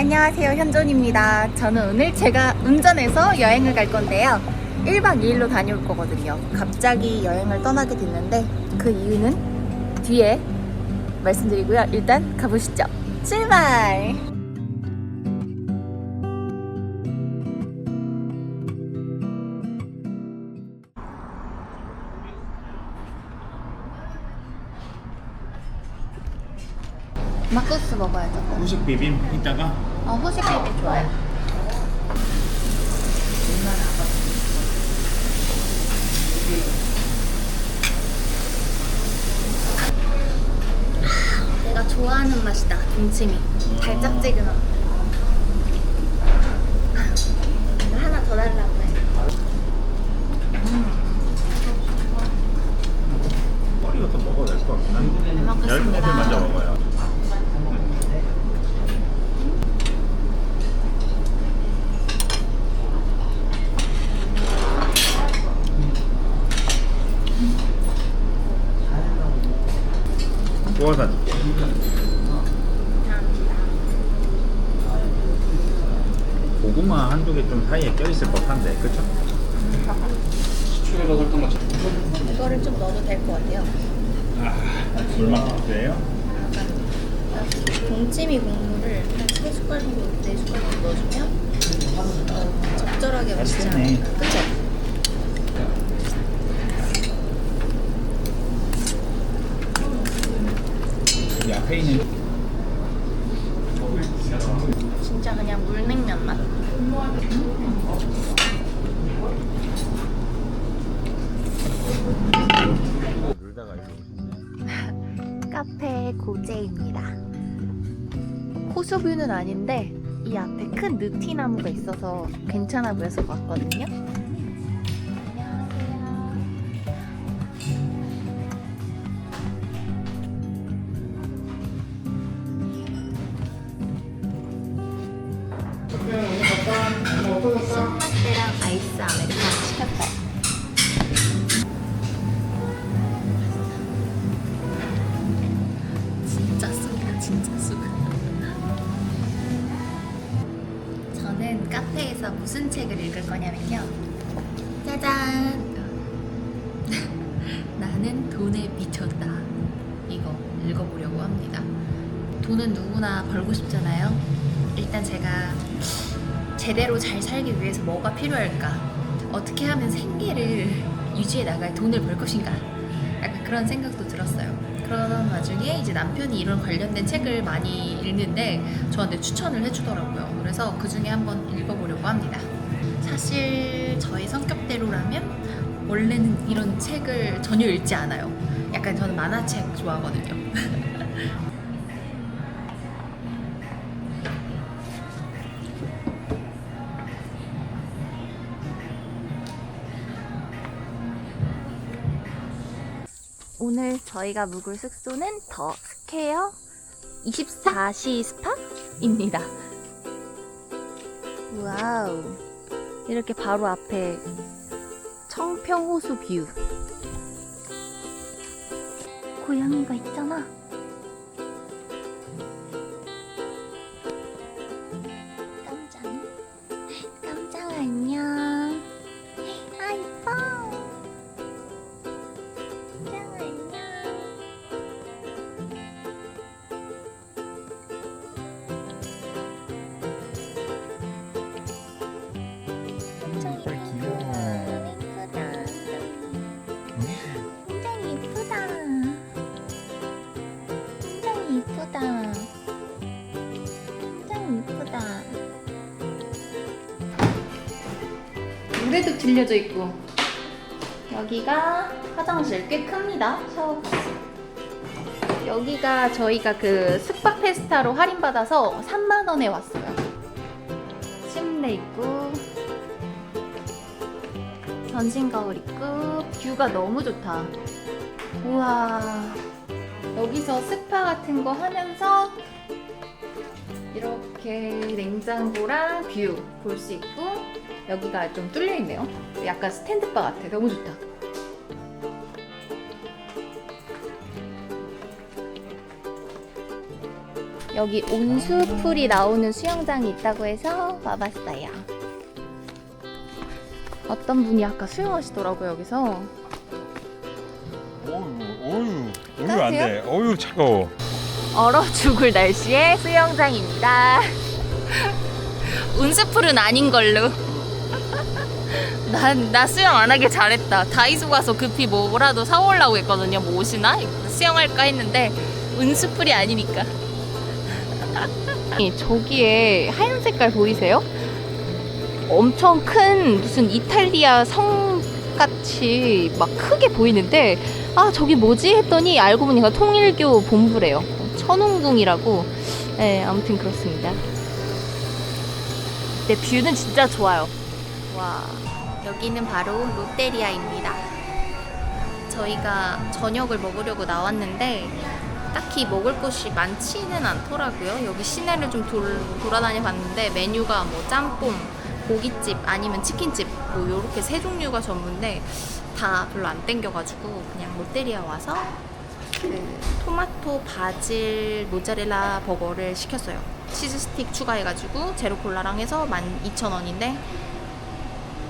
안녕하세요 현존입니다. 저는 오늘 제가 운전해서 여행을 갈 건데요. 1박 2일로 다녀올 거거든요. 갑자기 여행을 떠나게 됐는데 그 이유는 뒤에 말씀드리고요. 일단 가보시죠. 출발 후식 비빔 이따가 어, 후식집이 좋아요. 내가 좋아하는 맛이다. 동치미. 달짝지근한. 이거 하나 더 달라고 해. 머리부터 먹어도 될 것 같긴 한데 잘 먹겠습니다. 열 애들 먼저 먹어요 구워서 줄게 고구마 한두 개 좀 사이에 껴있을 법한데 그쵸? 이거를 좀 넣어도 될 것 같아요. 아, 물만 필요해요? 동치미 국물을 한 3숟갈 정도, 4숟갈 정도 넣어주면 어, 적절하게 맛있지. 않을까. 그쵸? 에 있는 진짜 그냥 물냉면 맛. 놀다가 일로 오셨네 카페 고제입니다. 호수뷰는 아닌데 이 앞에 큰 느티나무가 있어서 괜찮아 보여서 왔거든요. 신라떼랑 아이스 아메리카노 시켰어요. 진짜 쑥, 진짜 쑥. 저는 카페에서 무슨 책을 읽을 거냐면요. 짜잔! 나는 돈에 미쳤다. 이거 읽어보려고 합니다. 돈은 누구나 벌고 싶잖아요. 일단 제가 제대로 잘 살기 위해서 뭐가 필요할까? 어떻게 하면 생계를 유지해 나갈 돈을 벌 것인가? 약간 그런 생각도 들었어요. 그러던 와중에 이제 남편이 이런 관련된 책을 많이 읽는데 저한테 추천을 해주더라고요. 그래서 그 중에 한번 읽어보려고 합니다. 사실 저의 성격대로라면 원래는 이런 책을 전혀 읽지 않아요. 약간 저는 만화책 좋아하거든요. 오늘 저희가 묵을 숙소는 더 스퀘어 24시 스파입니다. 와우. 이렇게 바로 앞에 청평호수 뷰. 고양이가 있잖아. 물에도 들려져 있고 여기가 화장실 꽤 큽니다. 샤워부스. 여기가 저희가 그 숙박 페스타로 할인 받아서 3만 원에 왔어요. 침대 있고 전신 거울 있고 뷰가 너무 좋다. 우와 여기서 스파 같은 거 하면서 이렇게 냉장고랑 뷰 볼 수 있고 여기가 좀 뚫려 있네요. 약간 스탠드바 같아. 너무 좋다. 여기 온수풀이 나오는 수영장이 있다고 해서 와봤어요. 어떤 분이 아까 수영하시더라고요, 여기서. 어유, 어유, 어유 안 돼. 어유 차가워. 얼어 죽을 날씨의 수영장입니다. 운수풀은 아닌 걸로. 난, 나 수영 안 하길 잘했다. 다이소 가서 급히 뭐라도 사오려고 했거든요. 뭐 옷이나 수영할까 했는데 운수풀이 아니니까. 저기에 하얀 색깔 보이세요? 엄청 큰 무슨 이탈리아 성 같이 막 크게 보이는데 아 저기 뭐지 했더니 알고 보니까 통일교 본부래요. 천운궁이라고. 네 아무튼 그렇습니다. 네 뷰는 진짜 좋아요. 와 여기는 바로 롯데리아입니다. 저희가 저녁을 먹으려고 나왔는데 딱히 먹을 곳이 많지는 않더라고요. 여기 시내를 좀 돌, 돌아다녀 봤는데 메뉴가 뭐 짬뽕, 고깃집 아니면 치킨집 뭐 이렇게 세 종류가 전부인데 다 별로 안 땡겨가지고 그냥 롯데리아 와서 그 토마토 바질 모짜렐라 버거를 시켰어요. 치즈 스틱 추가해가지고 제로 콜라랑 해서 12,000원인데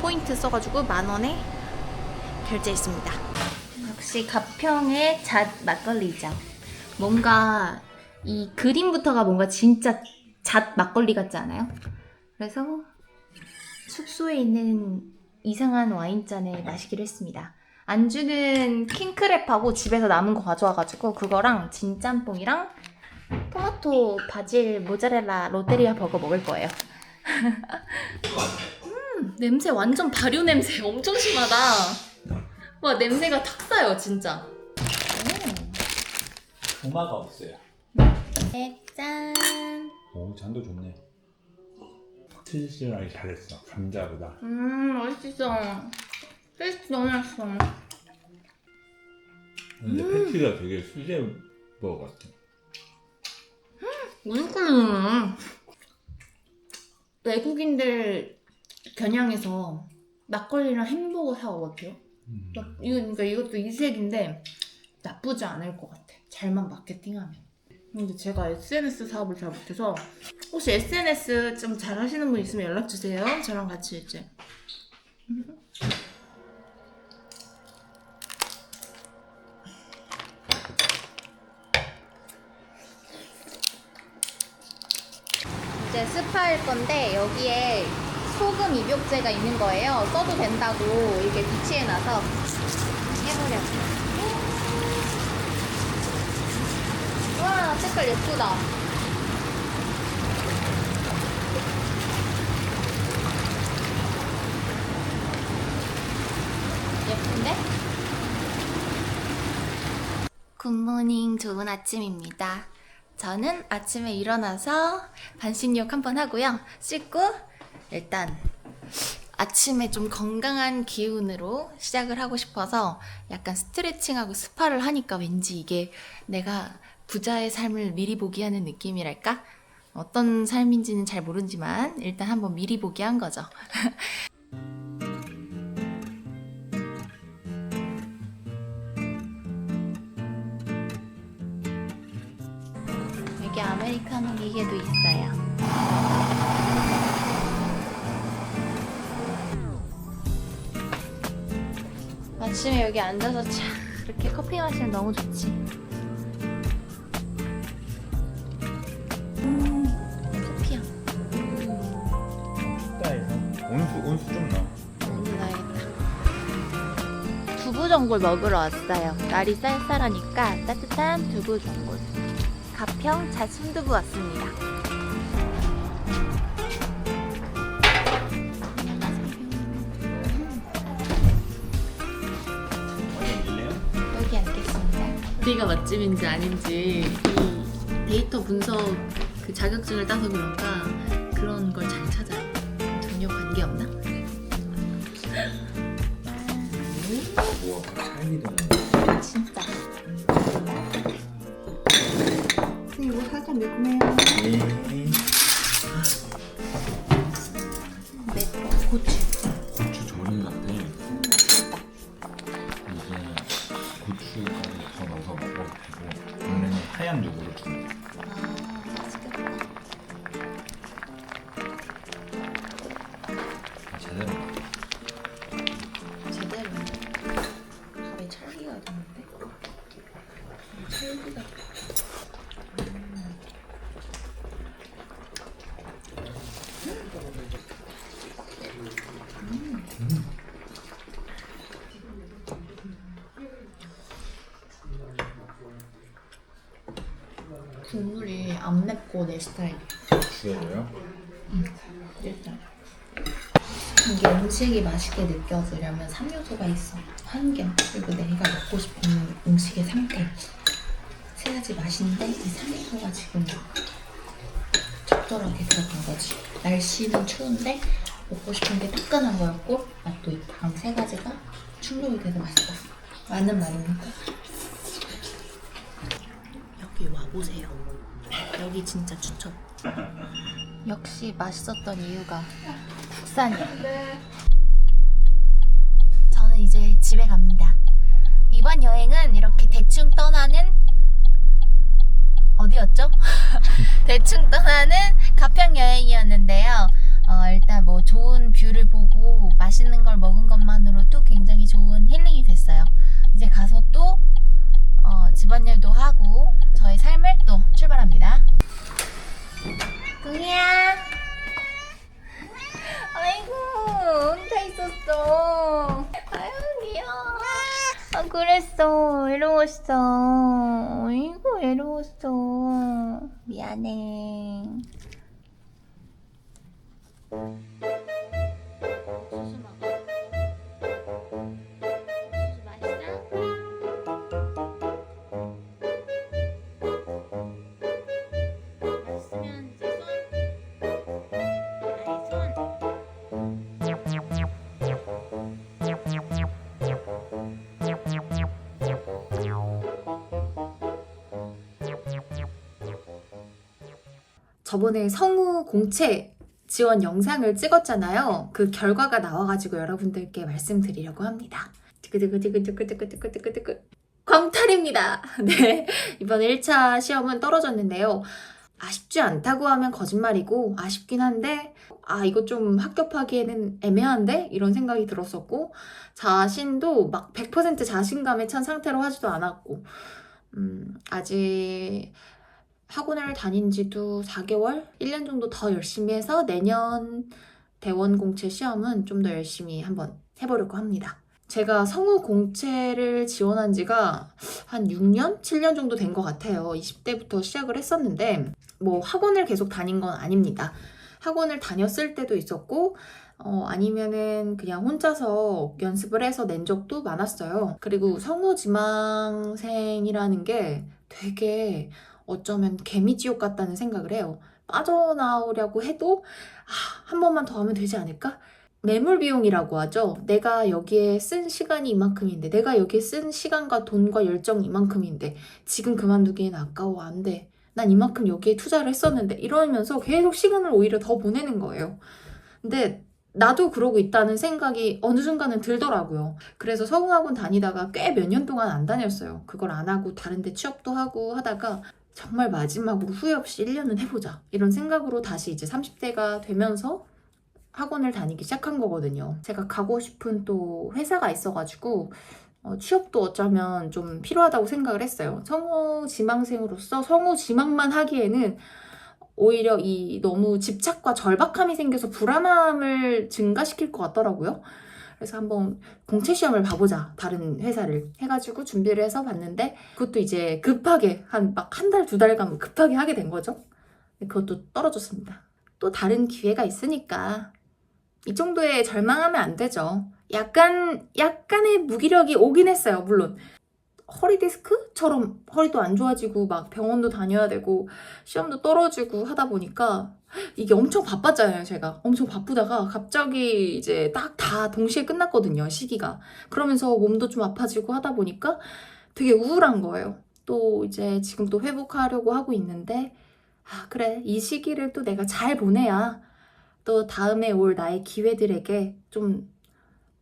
포인트 써가지고 만 원에 결제했습니다. 역시 가평의 잣 막걸리죠. 뭔가 이 그림부터가 뭔가 진짜 잣 막걸리 같지 않아요? 그래서 숙소에 있는 이상한 와인잔에 마시기로 했습니다. 안주는 킹크랩하고 집에서 남은 거 가져와가지고 그거랑 진짬뽕이랑 토마토 바질 모짜렐라 롯데리아 버거 먹을 거예요. 음, 냄새 완전 발효 냄새 엄청 심하다. 와 냄새가 탁 싸요 진짜. 도마가 없어요. 네, 짠. 오, 잔도 좋네. 트디셔널하게 잘했어. 감자보다. 음 맛있어. 테이스트 너무 맛있어. 근데 패티가 되게 수제 버거 같아. 무슨 끓는 외국인들 겨냥해서 막걸리랑 햄버거 같아요. 음. 나- 이거 그러니까 이것도 이색인데 나쁘지 않을 것 같아. 잘만 마케팅하면. 근데 제가 SNS 사업을 잘 못해서 혹시 SNS 좀 잘하시는 분 있으면 연락 주세요. 저랑 같이 이제. 이제 스파할 건데 여기에 소금 입욕제가 있는 거예요. 써도 된다고 이렇게 비치해 놔서 해보려고요. 와 색깔 예쁘다. 예쁜데? 굿모닝 좋은 아침입니다. 저는 아침에 일어나서 반신욕 한번 하고요. 씻고 일단 아침에 좀 건강한 기운으로 시작을 하고 싶어서 약간 스트레칭하고 스파를 하니까 왠지 이게 내가 부자의 삶을 미리 보기 하는 느낌이랄까? 어떤 삶인지는 잘 모르지만 일단 한번 미리 보기 한 거죠. 여기 아메리카노 기계도 있어요. 아침에 여기 앉아서 차 이렇게 커피 마시면 너무 좋지. 음. 식다에서 온수 온수 좀 넣어. 너무 나겠다. 두부 전골 먹으러 왔어요. 날이 쌀쌀하니까 따뜻한 두부 전골. 가평 자순두부 왔습니다. 어디가 맛집인지 아닌지 이 데이터 분석 그 자격증을 따서 그런가 그런 걸 잘 찾아요. 전혀 관계 없나? 우와, 찰기도 진짜. 이거 살짝 매콤해요. 네. 고 그거 내 스타일. 주해져요? 일단 이게 음식이 맛있게 느껴지려면 3요소가 있어. 환경 그리고 내가 먹고 싶은 음식의 상태. 세 가지 맛인데 이 3요소가 지금 적절하게 들어간 거지. 날씨는 추운데 먹고 싶은 게 따끈한 거였고 맛도 있다. 그럼 세 가지가 충족이 돼서 맛있다. 맞는 말입니다. 여기 와보세요. 여기 진짜 추천. 역시 맛있었던 이유가 국산이야. 저는 이제 집에 갑니다. 이번 여행은 이렇게 대충 떠나는 어디였죠? 대충 떠나는 가평 여행이었는데요. 어, 일단 뭐 좋은 뷰를 보고 맛있는 걸 먹은 것만으로도 굉장히 좋은 힐링이 됐어요. 이제 가서 또 어, 집안일도 하고 저의 삶을 또 출발합니다. 동이야. 아이고 혼자 있었어. 아유 귀여워. 아 그랬어 외로웠어. 아이고 외로웠어. 미안해. 저번에 성우 공채 지원 영상을 찍었잖아요. 그 결과가 나와가지고 여러분들께 말씀드리려고 합니다. 광탈입니다. 네. 이번 1차 시험은 떨어졌는데요. 아쉽지 않다고 하면 거짓말이고 아쉽긴 한데 아 이거 좀 합격하기에는 애매한데 이런 생각이 들었었고 자신도 막 100% 자신감에 찬 상태로 하지도 않았고 음, 아직 학원을 다닌 지도 4개월, 1년 정도 더 열심히 해서 내년 대원 공채 시험은 좀 더 열심히 한번 해보려고 합니다. 제가 성우 공채를 지원한 지가 한 6년, 7년 정도 된 것 같아요. 20대부터 시작을 했었는데, 뭐 학원을 계속 다닌 건 아닙니다. 학원을 다녔을 때도 있었고, 어, 아니면은 그냥 혼자서 연습을 해서 낸 적도 많았어요. 그리고 성우 지망생이라는 게 되게 어쩌면 개미지옥 같다는 생각을 해요. 빠져나오려고 해도 아, 한 번만 더 하면 되지 않을까? 매물 비용이라고 하죠. 내가 여기에 쓴 시간이 이만큼인데, 내가 여기에 쓴 시간과 돈과 열정이 이만큼인데, 지금 그만두기엔 아까워, 안 돼. 난 이만큼 여기에 투자를 했었는데, 이러면서 계속 시간을 오히려 더 보내는 거예요. 근데 나도 그러고 있다는 생각이 어느 순간은 들더라고요. 그래서 성우학원 다니다가 꽤 몇 년 동안 안 다녔어요. 그걸 안 하고 다른 데 취업도 하고 하다가 정말 마지막으로 후회 없이 1년은 해보자. 이런 생각으로 다시 이제 30대가 되면서 학원을 다니기 시작한 거거든요. 제가 가고 싶은 또 회사가 있어가지고 어, 취업도 어쩌면 좀 필요하다고 생각을 했어요. 성우 지망생으로서 성우 지망만 하기에는 오히려 이 너무 집착과 절박함이 생겨서 불안함을 증가시킬 것 같더라고요. 그래서 한번 공채 시험을 봐보자. 다른 회사를 해가지고 준비를 해서 봤는데 그것도 이제 급하게 한 막 한 달, 두 달간 급하게 하게 된 거죠. 그것도 떨어졌습니다. 또 다른 기회가 있으니까 이 정도에 절망하면 안 되죠. 약간, 약간의 무기력이 오긴 했어요, 물론. 허리 디스크처럼 허리도 안 좋아지고 막 병원도 다녀야 되고 시험도 떨어지고 하다 보니까 이게 엄청 바빴잖아요, 제가. 엄청 바쁘다가 갑자기 이제 딱 다 동시에 끝났거든요, 시기가. 그러면서 몸도 좀 아파지고 하다 보니까 되게 우울한 거예요. 또 이제 지금 또 회복하려고 하고 있는데, 아, 그래. 이 시기를 또 내가 잘 보내야 또 다음에 올 나의 기회들에게 좀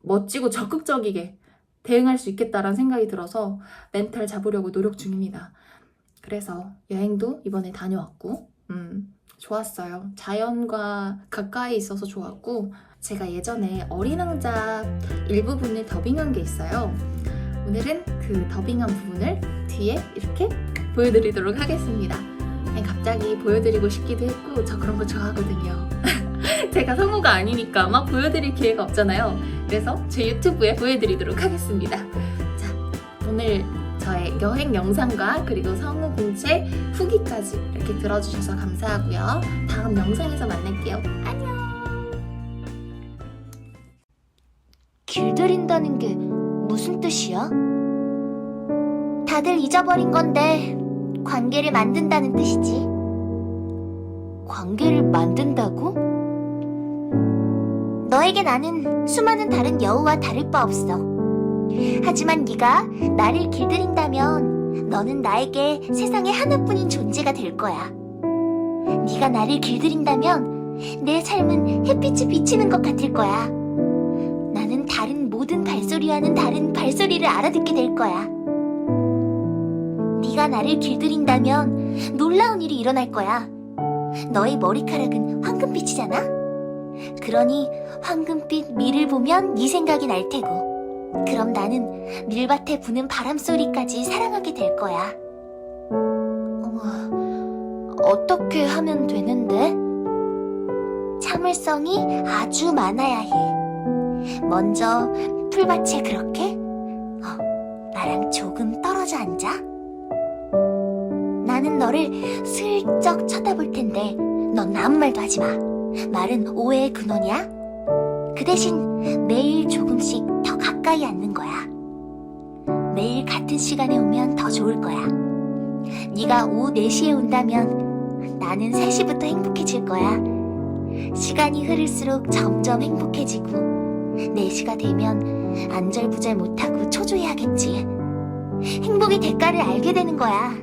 멋지고 적극적이게 대응할 수 있겠다라는 생각이 들어서 멘탈 잡으려고 노력 중입니다. 그래서 여행도 이번에 다녀왔고, 음, 좋았어요. 자연과 가까이 있어서 좋았고, 제가 예전에 어린 왕자 일부분을 더빙한 게 있어요. 오늘은 그 더빙한 부분을 뒤에 이렇게 보여드리도록 하겠습니다. 그냥 갑자기 보여드리고 싶기도 했고, 저 그런 거 좋아하거든요. 제가 성우가 아니니까 막 보여드릴 기회가 없잖아요. 그래서 제 유튜브에 보여드리도록 하겠습니다. 자, 오늘 저의 여행 영상과 그리고 성우 공채 후기까지 이렇게 들어주셔서 감사하고요. 다음 영상에서 만날게요. 안녕. 길들인다는 게 무슨 뜻이야? 다들 잊어버린 건데 관계를 만든다는 뜻이지. 관계를 만든다고? 너에게 나는 수많은 다른 여우와 다를 바 없어. 하지만 네가 나를 길들인다면 너는 나에게 세상에 하나뿐인 존재가 될 거야. 네가 나를 길들인다면 내 삶은 햇빛이 비치는 것 같을 거야. 나는 다른 모든 발소리와는 다른 발소리를 알아듣게 될 거야. 네가 나를 길들인다면 놀라운 일이 일어날 거야. 너의 머리카락은 황금빛이잖아. 그러니 황금빛 밀을 보면 네 생각이 날 테고. 그럼 나는 밀밭에 부는 바람 소리까지 사랑하게 될 거야. 어머, 어떻게 하면 되는데? 참을성이 아주 많아야 해. 먼저 풀밭에 그렇게 어, 나랑 조금 떨어져 앉아. 나는 너를 슬쩍 쳐다볼 텐데 넌 아무 말도 하지 마. 말은 오해의 근원이야. 그 대신 매일 조금씩 더 가까이 앉는 거야. 매일 같은 시간에 오면 더 좋을 거야. 네가 오후 4시에 온다면 나는 3시부터 행복해질 거야. 시간이 흐를수록 점점 행복해지고 4시가 되면 안절부절 못하고 초조해하겠지. 행복의 대가를 알게 되는 거야.